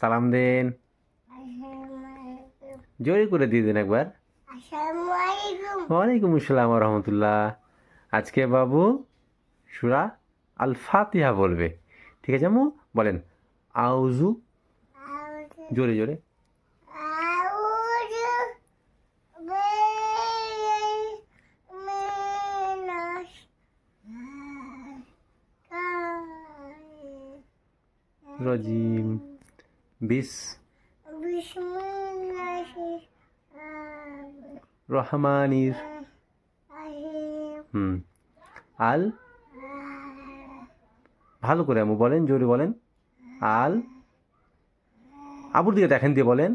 সালাম দেন। জোরে করে দিয়ে দেন একবার। ওয়ালাইকুম আসসালাম রহমতুল্লাহ। আজকে বাবু সুরা আল ফাতিহা বলবে। ঠিক আছে আম্মু? বলেন আউজু জোরে জোরে। রজিম রহমানির। হুম। আল? ভালো করে আমু বলেন, জোরে বলেন। আল? আবুর দিকে দেখেন দিয়ে বলেন।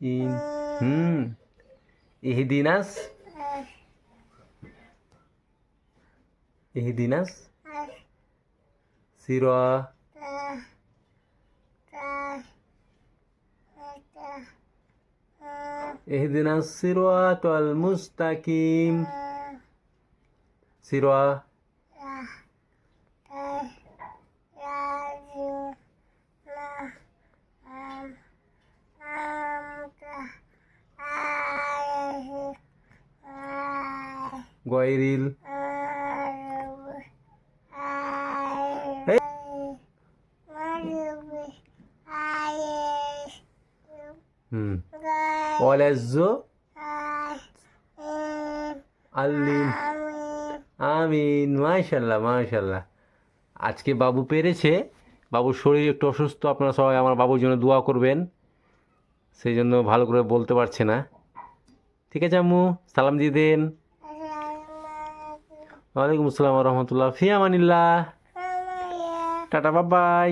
হুম। ইহদিনাস। ইহদিনাস। সিরা। ইহদিনাস সিরাতাল মুস্তাকিম। সিরা গয়রিল হুম আমিন মাশাল্লাহ মাশাল্লাহ আজকে বাবু পেরেছে। বাবুর শরীর একটু অসুস্থ। আপনারা সবাই আমার বাবুর জন্য দোয়া করবেন। সেই জন্য ভালো করে বলতে পারছে না। ঠিক আছে, আম্মু? সালাম দিয়ে দেন। ওয়ালাইকুম আসসালাম রহমতুল্লাহ। ফিয়ামানিল্লাহ টাটা বাবাই